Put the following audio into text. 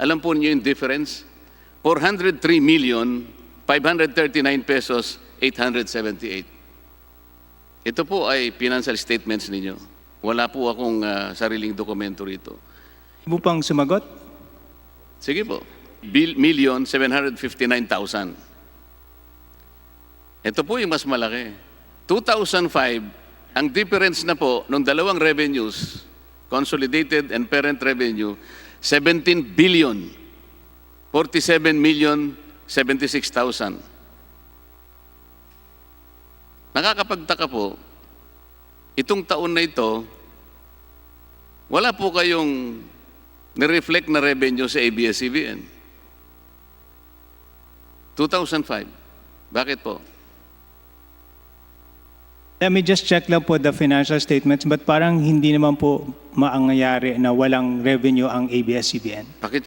Alam po niyo yung difference? 403 million, 539 pesos, 878. Ito po ay financial statements ninyo. Wala po akong ah, sariling dokumento rito. Ibu pang sumagot? Sige po. Bil- million 759,000. Ito po yung mas malaki. 2005, ang difference na po ng dalawang revenues, consolidated and parent revenue, 17 billion, 47 million, 76,000. Nakakapagtaka po, itong taon na ito, wala po kayong nireflect na revenue sa ABS-CBN. 2005. Bakit po? Let me just check lang po the financial statements but parang hindi naman po maangyayari na walang revenue ang ABS-CBN. Bakit